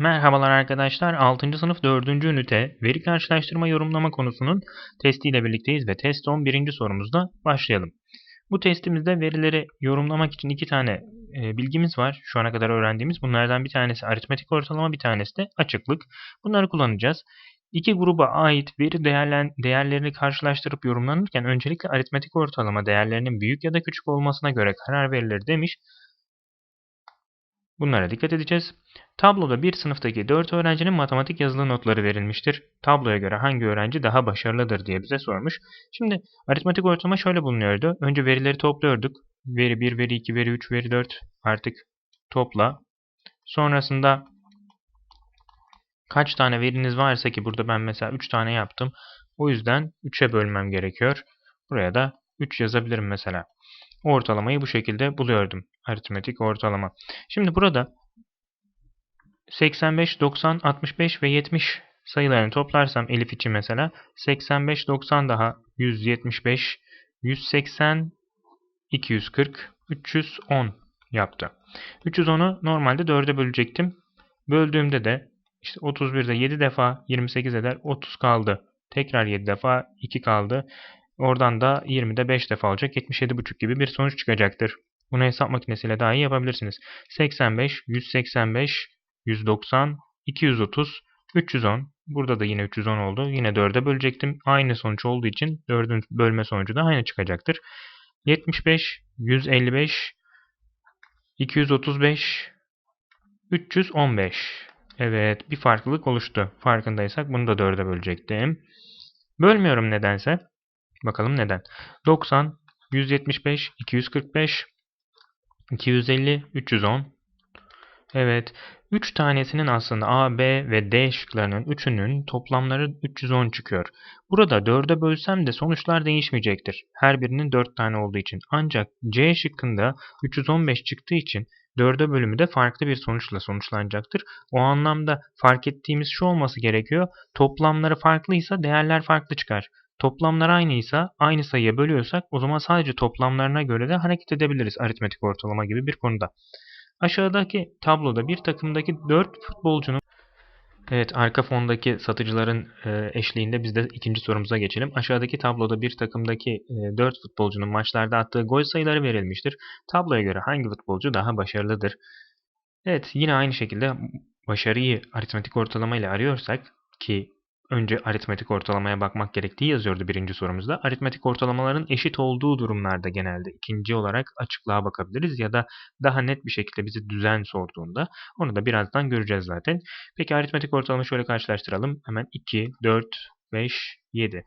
Merhabalar arkadaşlar. 6. sınıf 4. ünite veri karşılaştırma yorumlama konusunun testiyle birlikteyiz ve test 11. sorumuzda başlayalım. Bu testimizde verileri yorumlamak için iki tane e, bilgimiz var. Şu ana kadar öğrendiğimiz. Bunlardan bir tanesi aritmetik ortalama, bir tanesi de açıklık. Bunları kullanacağız. İki gruba ait veri değerlen, değerlerini karşılaştırıp yorumlanırken öncelikle aritmetik ortalama değerlerinin büyük ya da küçük olmasına göre karar verilir demiş. Bunlara dikkat edeceğiz. Tabloda bir sınıftaki 4 öğrencinin matematik yazılı notları verilmiştir. Tabloya göre hangi öğrenci daha başarılıdır diye bize sormuş. Şimdi aritmetik ortalama şöyle bulunuyordu. Önce verileri topluyorduk. Veri 1, veri 2, veri 3, veri 4 artık topla. Sonrasında kaç tane veriniz varsa ki burada ben mesela 3 tane yaptım. O yüzden 3'e bölmem gerekiyor. Buraya da 3 yazabilirim mesela. Ortalamayı bu şekilde buluyordum. Aritmetik ortalama. Şimdi burada 85, 90, 65 ve 70 sayılarını toplarsam elif için mesela 85, 90 daha 175, 180, 240, 310 yaptı. 310'u normalde 4'e bölecektim. Böldüğümde de işte 31'de 7 defa 28 eder 30 kaldı. Tekrar 7 defa 2 kaldı. Oradan da 20'de 5 defa olacak. 77,5 gibi bir sonuç çıkacaktır. Bunu hesap makinesiyle daha iyi yapabilirsiniz. 85, 185, 190, 230, 310. Burada da yine 310 oldu. Yine 4'e bölecektim. Aynı sonuç olduğu için 4'ün bölme sonucu da aynı çıkacaktır. 75, 155, 235, 315. Evet bir farklılık oluştu. Farkındaysak bunu da 4'e bölecektim. Bölmüyorum nedense. Bakalım neden. 90, 175, 245, 250, 310. Evet. 3 tanesinin aslında A, B ve D şıklarının üçünün toplamları 310 çıkıyor. Burada 4'e bölsem de sonuçlar değişmeyecektir. Her birinin 4 tane olduğu için. Ancak C şıkkında 315 çıktığı için 4'e bölümü de farklı bir sonuçla sonuçlanacaktır. O anlamda fark ettiğimiz şu olması gerekiyor. Toplamları farklıysa değerler farklı çıkar. Toplamlar aynıysa, aynı sayıya bölüyorsak o zaman sadece toplamlarına göre de hareket edebiliriz aritmetik ortalama gibi bir konuda. Aşağıdaki tabloda bir takımdaki 4 futbolcunun Evet arka fondaki satıcıların e, eşliğinde biz de ikinci sorumuza geçelim. Aşağıdaki tabloda bir takımdaki e, 4 futbolcunun maçlarda attığı gol sayıları verilmiştir. Tabloya göre hangi futbolcu daha başarılıdır? Evet yine aynı şekilde başarıyı aritmetik ortalama ile arıyorsak ki önce aritmetik ortalamaya bakmak gerektiği yazıyordu birinci sorumuzda. Aritmetik ortalamaların eşit olduğu durumlarda genelde ikinci olarak açıklığa bakabiliriz ya da daha net bir şekilde bizi düzen sorduğunda onu da birazdan göreceğiz zaten. Peki aritmetik ortalama şöyle karşılaştıralım. Hemen 2, 4, 5, 7.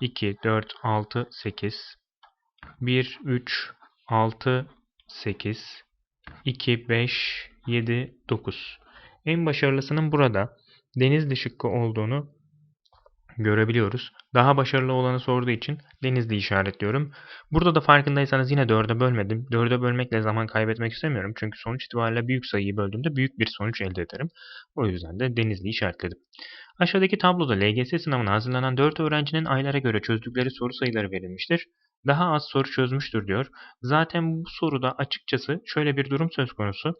2, 4, 6, 8. 1, 3, 6, 8. 2, 5, 7, 9. En başarılısının burada Denizli şıkkı olduğunu görebiliyoruz. Daha başarılı olanı sorduğu için Denizli işaretliyorum. Burada da farkındaysanız yine 4'e bölmedim. 4'e bölmekle zaman kaybetmek istemiyorum. Çünkü sonuç itibariyle büyük sayıyı böldüğümde büyük bir sonuç elde ederim. O yüzden de Denizli işaretledim. Aşağıdaki tabloda LGS sınavına hazırlanan 4 öğrencinin aylara göre çözdükleri soru sayıları verilmiştir. Daha az soru çözmüştür diyor. Zaten bu soruda açıkçası şöyle bir durum söz konusu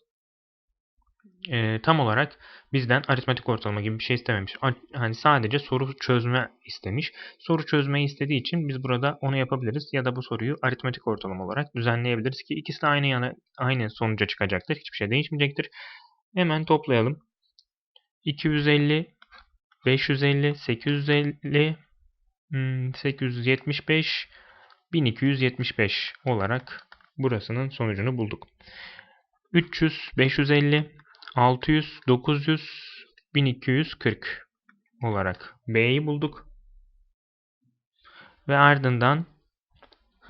e, tam olarak bizden aritmetik ortalama gibi bir şey istememiş. Hani sadece soru çözme istemiş. Soru çözmeyi istediği için biz burada onu yapabiliriz ya da bu soruyu aritmetik ortalama olarak düzenleyebiliriz ki ikisi de aynı yana aynı sonuca çıkacaktır. Hiçbir şey değişmeyecektir. Hemen toplayalım. 250 550 850 875 1275 olarak burasının sonucunu bulduk. 300 550 600, 900, 1240 olarak B'yi bulduk. Ve ardından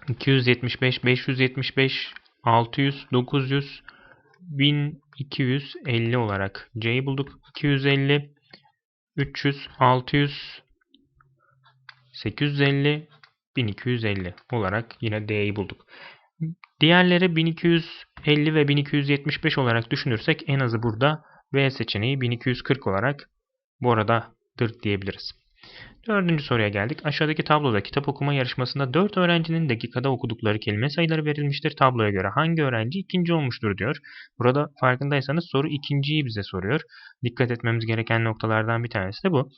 275, 575, 600, 900, 1250 olarak C'yi bulduk. 250, 300, 600, 850, 1250 olarak yine D'yi bulduk. Diğerleri 1250 ve 1275 olarak düşünürsek en azı burada B seçeneği 1240 olarak bu aradadır diyebiliriz. Dördüncü soruya geldik. Aşağıdaki tabloda kitap okuma yarışmasında 4 öğrencinin dakikada okudukları kelime sayıları verilmiştir. Tabloya göre hangi öğrenci ikinci olmuştur diyor. Burada farkındaysanız soru ikinciyi bize soruyor. Dikkat etmemiz gereken noktalardan bir tanesi de bu.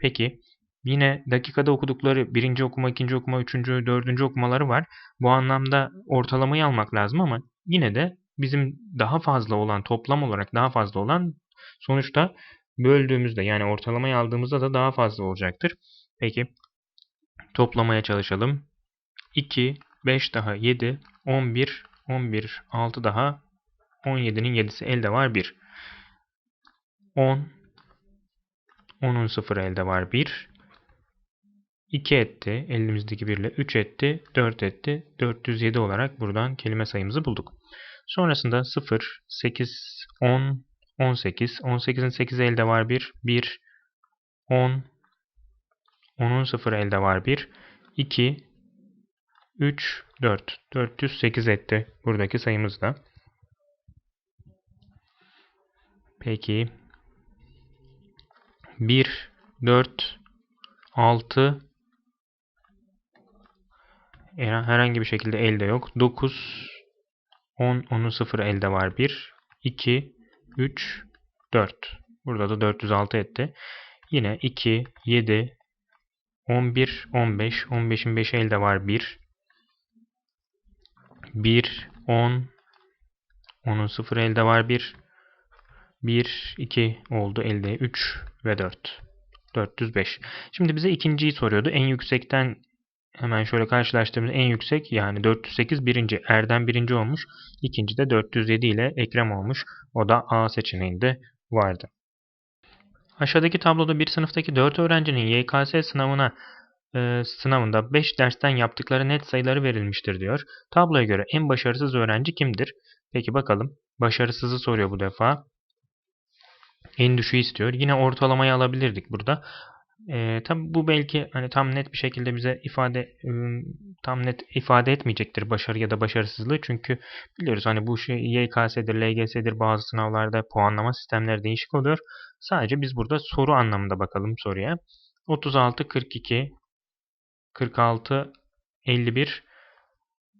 Peki yine dakikada okudukları birinci okuma, ikinci okuma, üçüncü, dördüncü okumaları var. Bu anlamda ortalamayı almak lazım ama yine de bizim daha fazla olan toplam olarak daha fazla olan sonuçta böldüğümüzde yani ortalamayı aldığımızda da daha fazla olacaktır. Peki toplamaya çalışalım. 2, 5 daha 7, 11, 11, 6 daha 17'nin 7'si elde var 1. 10, 10'un 0 elde var 1. 2 etti. Elimizdeki 1 ile 3 etti. 4 etti. 407 olarak buradan kelime sayımızı bulduk. Sonrasında 0, 8, 10, 18. 18'in 8 elde var 1. 1. 10. 10'un 0 elde var 1. 2. 3. 4. 408 etti. Buradaki sayımız da. Peki. 1. 4. 6. Herhangi bir şekilde elde yok. 9. 10. 10'un 0 elde var 1. 2. 3, 4. Burada da 406 etti. Yine 2, 7, 11, 15. 15'in 5 elde var 1. 1, 10. 10'un 0 elde var 1. 1, 2 oldu elde 3 ve 4. 405. Şimdi bize ikinciyi soruyordu. En yüksekten hemen şöyle karşılaştırdığımız en yüksek yani 408 birinci. Erdem birinci olmuş. İkinci de 407 ile Ekrem olmuş. O da A seçeneğinde vardı. Aşağıdaki tabloda bir sınıftaki 4 öğrencinin YKS sınavına e, sınavında 5 dersten yaptıkları net sayıları verilmiştir diyor. Tabloya göre en başarısız öğrenci kimdir? Peki bakalım. Başarısızı soruyor bu defa. En düşüğü istiyor. Yine ortalamayı alabilirdik burada. E, tabi bu belki hani tam net bir şekilde bize ifade tam net ifade etmeyecektir başarı ya da başarısızlığı. Çünkü biliyoruz hani bu şey YKS'dir, LGS'dir bazı sınavlarda puanlama sistemleri değişik oluyor. Sadece biz burada soru anlamında bakalım soruya. 36, 42, 46, 51,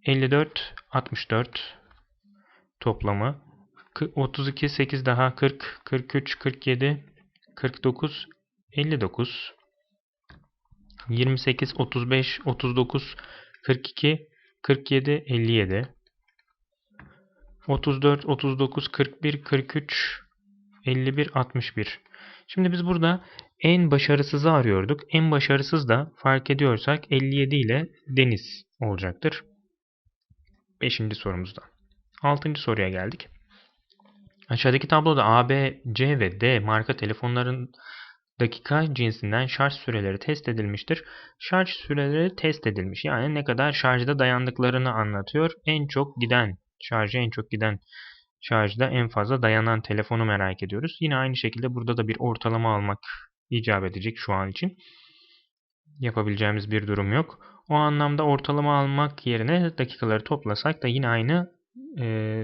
54, 64 toplamı. 32, 8 daha 40, 43, 47, 49, 59 28 35 39 42 47 57 34 39 41 43 51 61 Şimdi biz burada en başarısızı arıyorduk. En başarısız da fark ediyorsak 57 ile Deniz olacaktır. 5. sorumuzda. 6. soruya geldik. Aşağıdaki tabloda A, B, C ve D marka telefonların dakika cinsinden şarj süreleri test edilmiştir. Şarj süreleri test edilmiş. Yani ne kadar şarjda dayandıklarını anlatıyor. En çok giden, şarjı en çok giden şarjda en fazla dayanan telefonu merak ediyoruz. Yine aynı şekilde burada da bir ortalama almak icap edecek şu an için. Yapabileceğimiz bir durum yok. O anlamda ortalama almak yerine dakikaları toplasak da yine aynı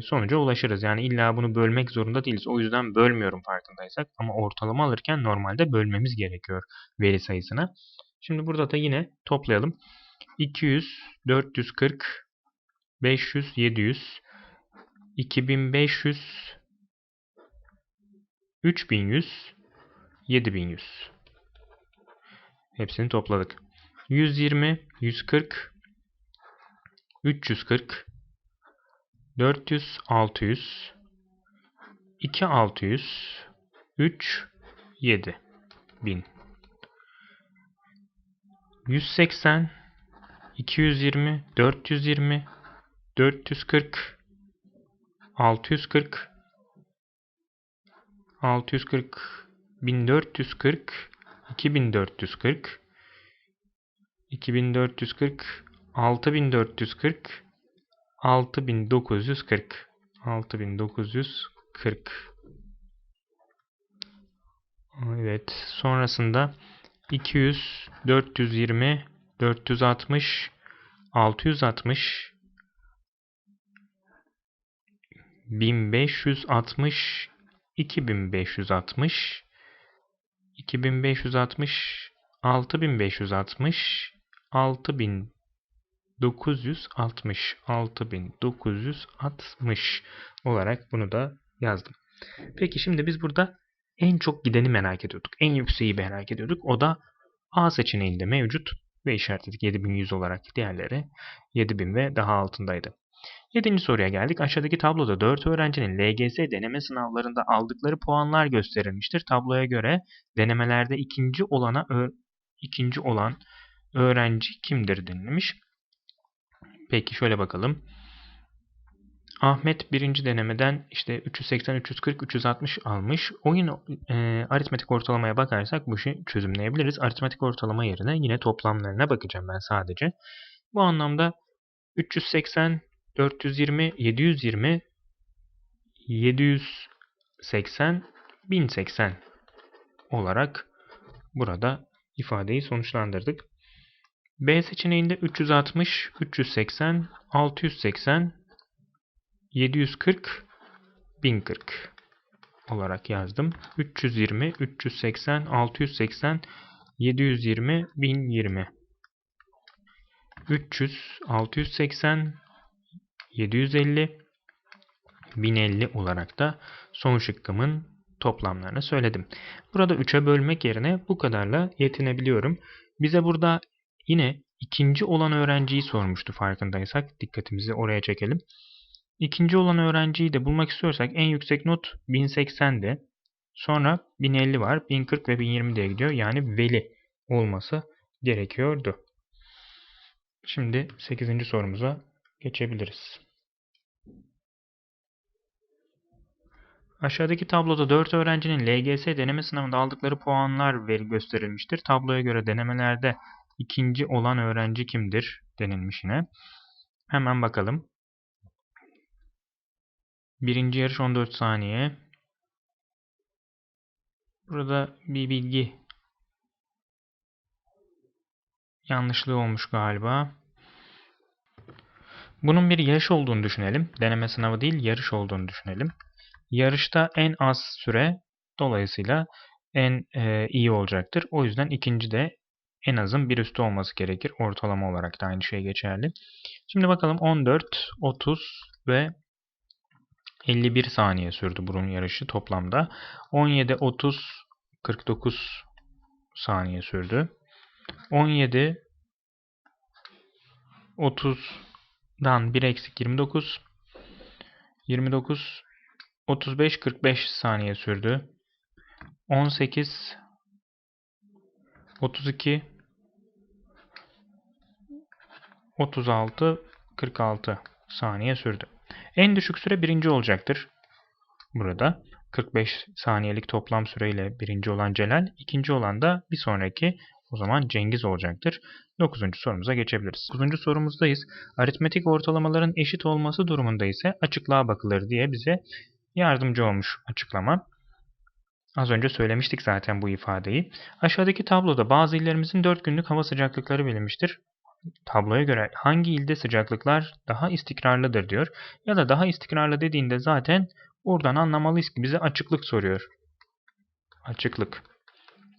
sonuca ulaşırız. Yani illa bunu bölmek zorunda değiliz. O yüzden bölmüyorum farkındaysak. Ama ortalama alırken normalde bölmemiz gerekiyor veri sayısına. Şimdi burada da yine toplayalım. 200, 440, 500, 700, 2500, 3100, 7100. Hepsini topladık. 120, 140, 340, 400, 600, 2, 600, 3, 7 bin. 180, 220, 420, 440, 640, 640, 1440, 2440, 2440, 6440, 6940 6940 Evet sonrasında 200 420 460 660 1560 2560 2560 6560 6960 6960 olarak bunu da yazdım. Peki şimdi biz burada en çok gideni merak ediyorduk. En yükseği merak ediyorduk. O da A seçeneğinde mevcut ve işaretledik 7100 olarak diğerleri 7000 ve daha altındaydı. Yedinci soruya geldik. Aşağıdaki tabloda 4 öğrencinin LGS deneme sınavlarında aldıkları puanlar gösterilmiştir. Tabloya göre denemelerde ikinci olana ikinci olan öğrenci kimdir denilmiş. Peki şöyle bakalım. Ahmet birinci denemeden işte 380, 340, 360 almış. Oyun e, aritmetik ortalamaya bakarsak bu işi çözümleyebiliriz. Aritmetik ortalama yerine yine toplamlarına bakacağım ben sadece. Bu anlamda 380, 420, 720, 780, 1080 olarak burada ifadeyi sonuçlandırdık. B seçeneğinde 360, 380, 680, 740, 1040 olarak yazdım. 320, 380, 680, 720, 1020. 300, 680, 750, 1050 olarak da son şıkkımın toplamlarını söyledim. Burada 3'e bölmek yerine bu kadarla yetinebiliyorum. Bize burada yine ikinci olan öğrenciyi sormuştu farkındaysak. Dikkatimizi oraya çekelim. İkinci olan öğrenciyi de bulmak istiyorsak en yüksek not 1080'de. Sonra 1050 var. 1040 ve 1020 diye gidiyor. Yani veli olması gerekiyordu. Şimdi 8. sorumuza geçebiliriz. Aşağıdaki tabloda 4 öğrencinin LGS deneme sınavında aldıkları puanlar veri gösterilmiştir. Tabloya göre denemelerde ikinci olan öğrenci kimdir denilmiş yine. Hemen bakalım. Birinci yarış 14 saniye. Burada bir bilgi yanlışlığı olmuş galiba. Bunun bir yarış olduğunu düşünelim. Deneme sınavı değil yarış olduğunu düşünelim. Yarışta en az süre dolayısıyla en e, iyi olacaktır. O yüzden ikinci de en azın bir üstü olması gerekir. Ortalama olarak da aynı şey geçerli. Şimdi bakalım 14, 30 ve 51 saniye sürdü bunun yarışı toplamda. 17, 30, 49 saniye sürdü. 17, 30'dan 1 eksik 29. 29, 35, 45 saniye sürdü. 18, 32, 36, 46 saniye sürdü. En düşük süre birinci olacaktır. Burada 45 saniyelik toplam süreyle birinci olan Celal, ikinci olan da bir sonraki o zaman Cengiz olacaktır. 9. sorumuza geçebiliriz. 9. sorumuzdayız. Aritmetik ortalamaların eşit olması durumunda ise açıklığa bakılır diye bize yardımcı olmuş açıklama. Az önce söylemiştik zaten bu ifadeyi. Aşağıdaki tabloda bazı illerimizin 4 günlük hava sıcaklıkları verilmiştir tabloya göre hangi ilde sıcaklıklar daha istikrarlıdır diyor. Ya da daha istikrarlı dediğinde zaten oradan anlamalıyız ki bize açıklık soruyor. Açıklık.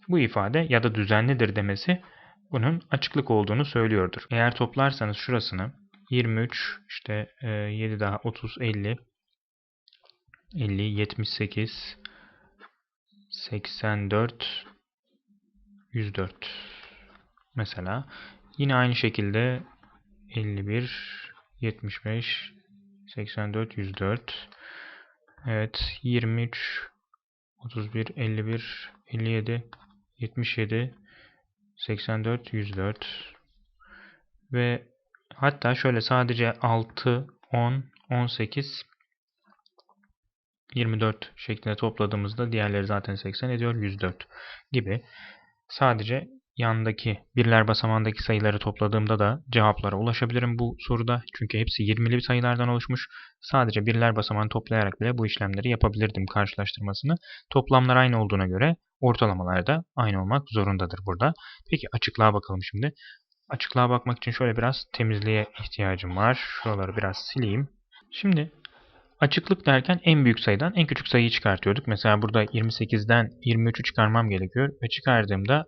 Bu ifade ya da düzenlidir demesi bunun açıklık olduğunu söylüyordur. Eğer toplarsanız şurasını 23 işte 7 e, daha 30 50 50 78 84 104 mesela Yine aynı şekilde 51, 75, 84, 104. Evet 23, 31, 51, 57, 77, 84, 104. Ve hatta şöyle sadece 6, 10, 18, 24 şeklinde topladığımızda diğerleri zaten 80 ediyor 104 gibi sadece yandaki birler basamağındaki sayıları topladığımda da cevaplara ulaşabilirim bu soruda. Çünkü hepsi 20'li sayılardan oluşmuş. Sadece birler basamağını toplayarak bile bu işlemleri yapabilirdim karşılaştırmasını. Toplamlar aynı olduğuna göre ortalamalar da aynı olmak zorundadır burada. Peki açıklığa bakalım şimdi. Açıklığa bakmak için şöyle biraz temizliğe ihtiyacım var. Şuraları biraz sileyim. Şimdi açıklık derken en büyük sayıdan en küçük sayıyı çıkartıyorduk. Mesela burada 28'den 23'ü çıkarmam gerekiyor ve çıkardığımda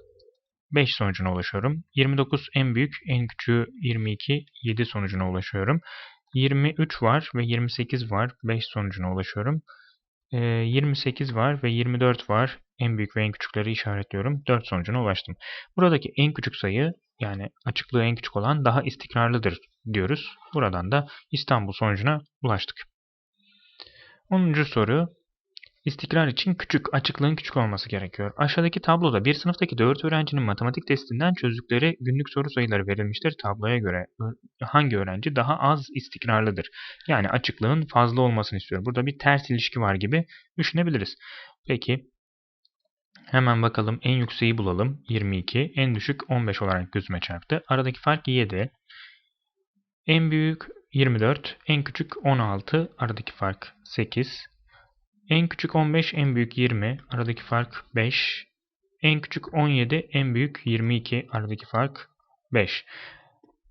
5 sonucuna ulaşıyorum. 29 en büyük, en küçüğü 22, 7 sonucuna ulaşıyorum. 23 var ve 28 var, 5 sonucuna ulaşıyorum. Ee, 28 var ve 24 var. En büyük ve en küçükleri işaretliyorum. 4 sonucuna ulaştım. Buradaki en küçük sayı yani açıklığı en küçük olan daha istikrarlıdır diyoruz. Buradan da İstanbul sonucuna ulaştık. 10. soru İstikrar için küçük, açıklığın küçük olması gerekiyor. Aşağıdaki tabloda bir sınıftaki 4 öğrencinin matematik testinden çözdükleri günlük soru sayıları verilmiştir. Tabloya göre hangi öğrenci daha az istikrarlıdır? Yani açıklığın fazla olmasını istiyor. Burada bir ters ilişki var gibi düşünebiliriz. Peki hemen bakalım en yükseği bulalım. 22. En düşük 15 olarak gözüme çarptı. Aradaki fark 7. En büyük 24. En küçük 16. Aradaki fark 8. En küçük 15, en büyük 20. Aradaki fark 5. En küçük 17, en büyük 22. Aradaki fark 5.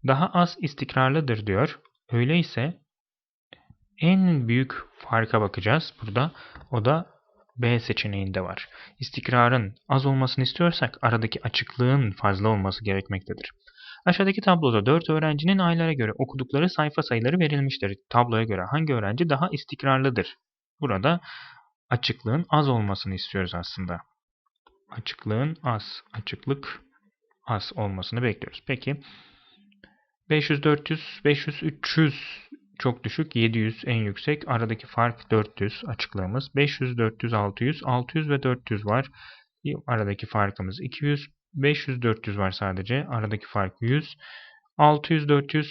Daha az istikrarlıdır diyor. Öyleyse en büyük farka bakacağız burada. O da B seçeneğinde var. İstikrarın az olmasını istiyorsak aradaki açıklığın fazla olması gerekmektedir. Aşağıdaki tabloda 4 öğrencinin aylara göre okudukları sayfa sayıları verilmiştir. Tabloya göre hangi öğrenci daha istikrarlıdır? Burada açıklığın az olmasını istiyoruz aslında. Açıklığın az, açıklık az olmasını bekliyoruz. Peki 500, 400, 500, 300 çok düşük, 700 en yüksek. Aradaki fark 400 açıklığımız. 500, 400, 600, 600 ve 400 var. Aradaki farkımız 200. 500, 400 var sadece. Aradaki fark 100. 600, 400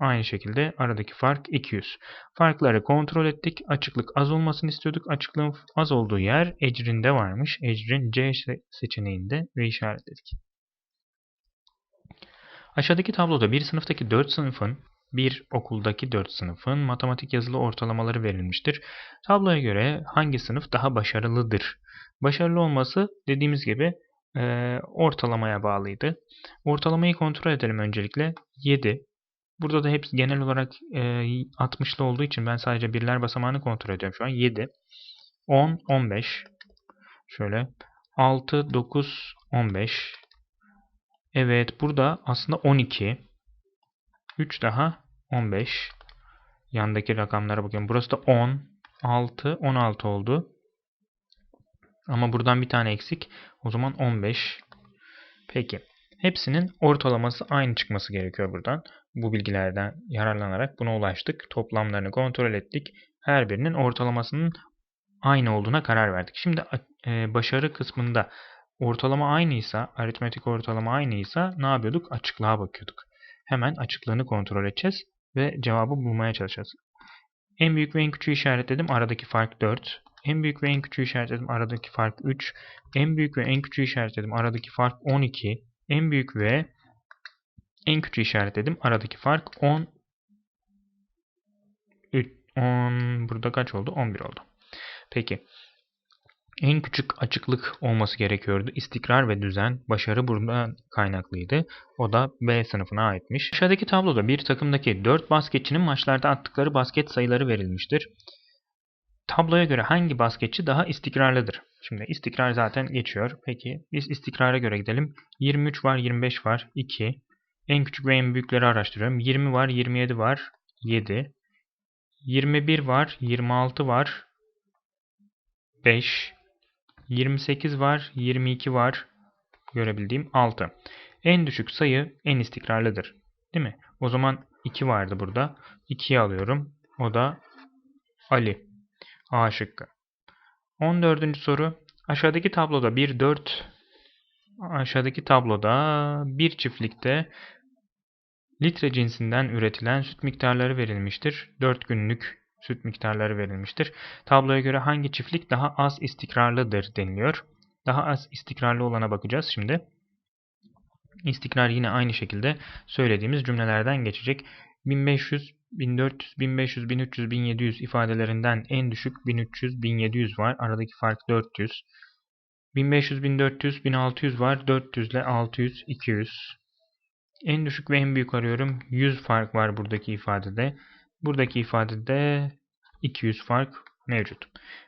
Aynı şekilde aradaki fark 200. Farkları kontrol ettik. Açıklık az olmasını istiyorduk. Açıklığın az olduğu yer ecrində varmış. Ecrin C seçeneğinde ve işaretledik. Aşağıdaki tabloda bir sınıftaki 4 sınıfın bir okuldaki 4 sınıfın matematik yazılı ortalamaları verilmiştir. Tabloya göre hangi sınıf daha başarılıdır? Başarılı olması dediğimiz gibi e, ortalamaya bağlıydı. Ortalamayı kontrol edelim öncelikle. 7, Burada da hepsi genel olarak e, 60'lı olduğu için ben sadece birler basamağını kontrol ediyorum şu an. 7, 10, 15. Şöyle 6, 9, 15. Evet burada aslında 12. 3 daha 15. Yandaki rakamlara bakıyorum. Burası da 10, 6, 16 oldu. Ama buradan bir tane eksik. O zaman 15. Peki. Hepsinin ortalaması aynı çıkması gerekiyor buradan. Bu bilgilerden yararlanarak buna ulaştık. Toplamlarını kontrol ettik. Her birinin ortalamasının aynı olduğuna karar verdik. Şimdi e, başarı kısmında ortalama aynıysa, aritmetik ortalama aynıysa ne yapıyorduk? Açıklığa bakıyorduk. Hemen açıklığını kontrol edeceğiz ve cevabı bulmaya çalışacağız. En büyük ve en küçüğü işaretledim. Aradaki fark 4. En büyük ve en küçüğü işaretledim. Aradaki fark 3. En büyük ve en küçüğü işaretledim. Aradaki fark 12. En büyük ve en küçüğü işaretledim. Aradaki fark 10 10 burada kaç oldu? 11 oldu. Peki. En küçük açıklık olması gerekiyordu. İstikrar ve düzen, başarı buradan kaynaklıydı. O da B sınıfına aitmiş. Aşağıdaki tabloda bir takımdaki 4 basketçinin maçlarda attıkları basket sayıları verilmiştir. Tabloya göre hangi basketçi daha istikrarlıdır? Şimdi istikrar zaten geçiyor. Peki biz istikrara göre gidelim. 23 var, 25 var, 2. En küçük ve en büyükleri araştırıyorum. 20 var, 27 var, 7. 21 var, 26 var, 5. 28 var, 22 var, görebildiğim 6. En düşük sayı en istikrarlıdır. Değil mi? O zaman 2 vardı burada. 2'yi alıyorum. O da Ali. A şıkkı. 14. soru. Aşağıdaki tabloda bir 4 aşağıdaki tabloda bir çiftlikte litre cinsinden üretilen süt miktarları verilmiştir. 4 günlük süt miktarları verilmiştir. Tabloya göre hangi çiftlik daha az istikrarlıdır deniliyor. Daha az istikrarlı olana bakacağız şimdi. İstikrar yine aynı şekilde söylediğimiz cümlelerden geçecek. 1500, 1400, 1500, 1300, 1700 ifadelerinden en düşük 1300, 1700 var. Aradaki fark 400. 1500, 1400, 1600 var. 400 ile 600, 200. En düşük ve en büyük arıyorum. 100 fark var buradaki ifadede. Buradaki ifadede 200 fark mevcut.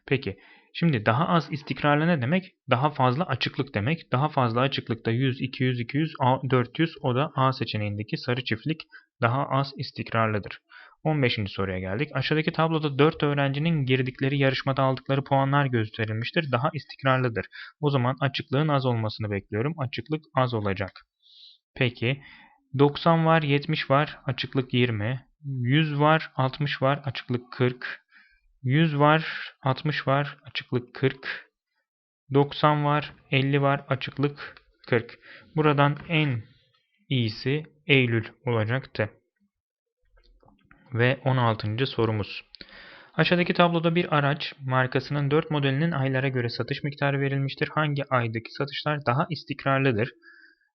Peki Şimdi daha az istikrarlı ne demek? Daha fazla açıklık demek. Daha fazla açıklıkta 100, 200, 200, A- 400 o da A seçeneğindeki sarı çiftlik daha az istikrarlıdır. 15. soruya geldik. Aşağıdaki tabloda 4 öğrencinin girdikleri yarışmada aldıkları puanlar gösterilmiştir. Daha istikrarlıdır. O zaman açıklığın az olmasını bekliyorum. Açıklık az olacak. Peki 90 var, 70 var, açıklık 20. 100 var, 60 var, açıklık 40. 100 var, 60 var, açıklık 40. 90 var, 50 var, açıklık 40. Buradan en iyisi Eylül olacaktı. Ve 16. sorumuz. Aşağıdaki tabloda bir araç markasının 4 modelinin aylara göre satış miktarı verilmiştir. Hangi aydaki satışlar daha istikrarlıdır?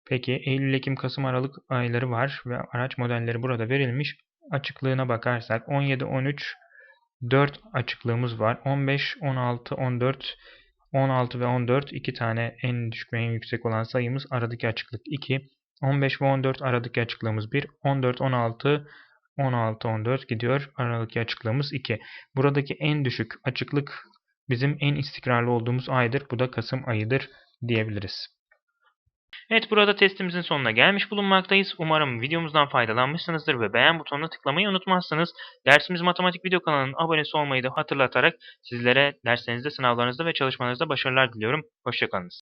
Peki Eylül, Ekim, Kasım, Aralık ayları var ve araç modelleri burada verilmiş. Açıklığına bakarsak 17, 13, 4 açıklığımız var. 15, 16, 14, 16 ve 14 iki tane en düşük ve en yüksek olan sayımız. Aradaki açıklık 2. 15 ve 14 aradaki açıklığımız 1. 14, 16, 16, 14 gidiyor. Aradaki açıklığımız 2. Buradaki en düşük açıklık bizim en istikrarlı olduğumuz aydır. Bu da Kasım ayıdır diyebiliriz. Evet burada testimizin sonuna gelmiş bulunmaktayız. Umarım videomuzdan faydalanmışsınızdır ve beğen butonuna tıklamayı unutmazsınız. Dersimiz Matematik Video kanalının abonesi olmayı da hatırlatarak sizlere derslerinizde, sınavlarınızda ve çalışmalarınızda başarılar diliyorum. Hoşçakalınız.